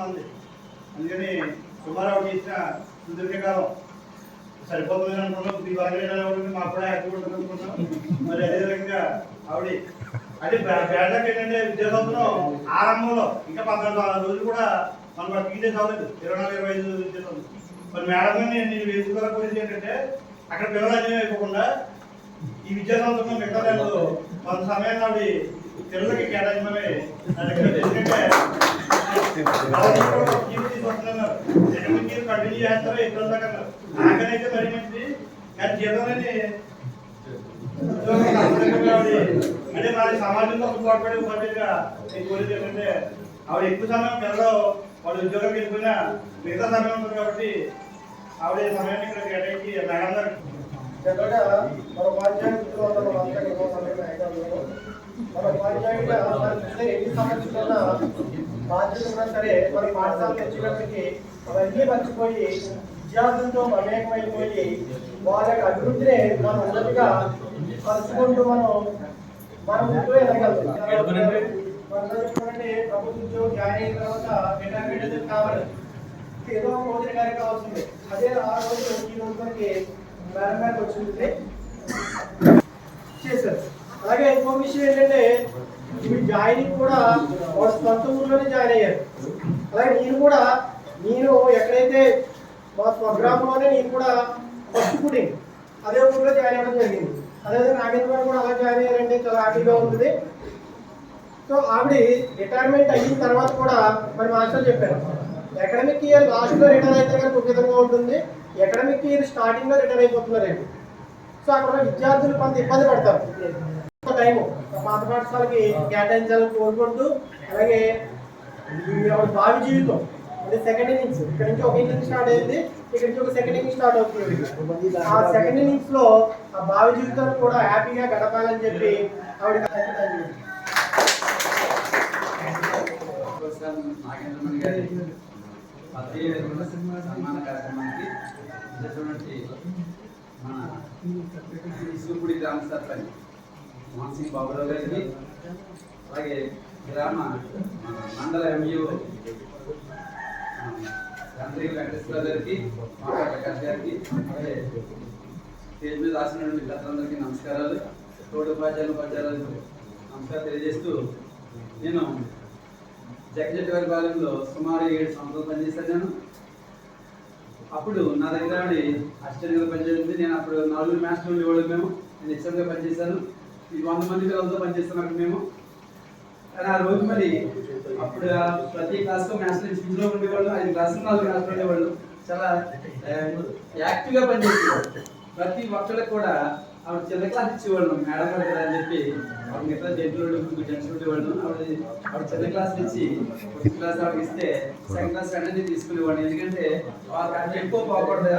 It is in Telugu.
మంది అందుకని సుమారావు చేసిన సుదీర్ఘకాలం సరిపోతుంది అనుకున్నాం. మీ బాగా మా కూడా యాక్టివ్ ఉంటుంది అనుకున్నాం. మరి అదేవిధంగా ఆవిడ అదే బ్యాడ్లక్ ఏంటంటే విద్యా ఆరంభంలో ఇంకా పద్నాలుగు రోజులు కూడా మనం బతికితే అవ్వలేదు ఇరవై నాలుగు ఇరవై ఐదు విద్యాసంస్థ. మరి మేడం నేను వేసుకోవాల గురించి ఏంటంటే అక్కడ పిల్లలు అన్యం అయిపోకుండా ఈ విద్యా మిగతా నెలలు కొంత సమయాన్ని ఆవిడ పిల్లలకి కేటాయించమని ఎందుకంటే దగ్గర ఉంది. ఎందుకంటే కంటిన్యూ చేస్తారో ఎక్కడ దాకా మరి మంచిది కానీ జీతం అంటే మన సమాజంలో ఒక తోడ్పడే ఉపాధ్యాయుగా ఏంటంటే ఆవిడ ఎక్కువ సమయం పిల్లలు వాళ్ళు ఉద్యోగం వెళ్ళిపోయినా మిగతా సమయం ఉంటుంది కాబట్టి ఆవిడ సమయాన్ని ఇక్కడ కేటాయించి మేడం గారు జనరల్గా మన ఉపాధ్యాయులు అందరూ అందరికీ ఒకసారి ఐదారు మన ఉపాధ్యాయుడిగా ఎన్ని సంవత్సరాల బాధ్యత ఉన్నా సరే మన పాఠశాలకు వచ్చేటప్పటికి అవన్నీ మర్చిపోయి విద్యార్థులతో మమేకమైపోయి వాళ్ళ యొక్క అభివృద్ధిని మనం ఉన్నతిగా కలుసుకుంటూ మనం మన ముందు ఎదగలుగుతాం చూడండి ప్రభుత్వ ఉద్యోగం జాయిన్ అయిన తర్వాత రిటైర్మెంట్ కావాలి ఏదో ఒక రోజు గారికి కావాల్సింది. అదే ఆ రోజు ఈ రోజు మనకి మేడం వచ్చింది చేశారు అలాగే ఇంకో విషయం ఏంటంటే ఈ జాయినింగ్ కూడా వాళ్ళ సొంత ఊర్లోనే జాయిన్ అయ్యారు. అలాగే నేను కూడా నేను ఎక్కడైతే మా స్వగ్రామంలోనే నేను కూడా ఫస్ట్ పుట్టింగ్ అదే ఊర్లో జాయిన్ అవ్వడం జరిగింది. అదేవిధంగా నాగేంద్ర గారు కూడా అలా జాయిన్ అయ్యారంటే చాలా హ్యాపీగా ఉంటుంది. సో ఆవిడ రిటైర్మెంట్ అయిన తర్వాత కూడా మరి మాస్టర్ చెప్పారు. అకాడమిక్ ఇయర్ లాస్ట్లో రిటైర్ అయితే కనుక ఒక విధంగా ఉంటుంది. అకాడమిక్ ఇయర్ స్టార్టింగ్లో రిటైర్ అయిపోతున్నారండి. సో అక్కడ విద్యార్థులు కొంత ఇబ్బంది పడతారు. టైం పాత పాఠశాలకి కేటాయించాలని కోరుకుంటూ అలాగే భావి జీవితం అంటే సెకండ్ ఇన్నింగ్స్ ఇక్కడ నుంచి ఒక ఇన్నింగ్స్ స్టార్ట్ అయింది ఇక్కడ నుంచి ఒక సెకండ్ ఇన్నింగ్స్ స్టార్ట్ అవుతుంది. ఆ సెకండ్ ఇన్నింగ్స్లో ఆ భావి జీవితాన్ని కూడా హ్యాపీగా గడపాలని చెప్పి ఆవిడ నాగేంద్రమణి గారి సన్మాన కార్యక్రమానికి ఉన్నటువంటి మన సూపుడి గ్రామ సర్పంచ్ మోహన్ సింగ్ బాబురావు గారికి అలాగే గ్రామ మండల ఎంయూ తండ్రి వెంకటేశ్వర గారికి మాకా ప్రకాష్ గారికి అలాగే స్టేజ్ మీద రాసినటువంటి గతందరికీ నమస్కారాలు. తోడు ఉపాధ్యాయులు ఉపాధ్యాయులకు నమస్కారం తెలియజేస్తూ నేను జగజెట్టి వారి సుమారు ఏడు సంవత్సరాలు పనిచేశాను. నేను అప్పుడు నా దగ్గర అసిస్టెంట్గా పనిచేసింది. నేను అప్పుడు నలుగురు మాస్టర్లు ఉండేవాళ్ళు మేము. నేను హెచ్ఎంగా పనిచేశాను. ఈ వంద మంది పిల్లలతో పనిచేస్తాం అక్కడ మేము. కానీ ఆ రోజు మరి అప్పుడు ప్రతి క్లాస్లో మాస్టర్ ఇంట్లో ఉండేవాళ్ళు ఐదు క్లాసులు నాలుగు క్లాసులు ఉండేవాళ్ళు. చాలా యాక్టివ్గా పనిచేసేవాళ్ళు ప్రతి ఒక్కళ్ళకి కూడా ఆవిడ చిన్న క్లాస్ ఇచ్చేవాళ్ళం మేడం గారు కదా అని చెప్పి. ఆవిడ మిగతా జంతువులు ముగ్గురు జంతువులు ఉండేవాళ్ళు ఆవిడ ఆవిడ చిన్న క్లాస్ ఇచ్చి ఫస్ట్ క్లాస్ ఆవిడ ఇస్తే సెకండ్ క్లాస్ వెంటనే తీసుకునేవాడిని. ఎందుకంటే వాళ్ళకి ఎక్కువ పోకూడదు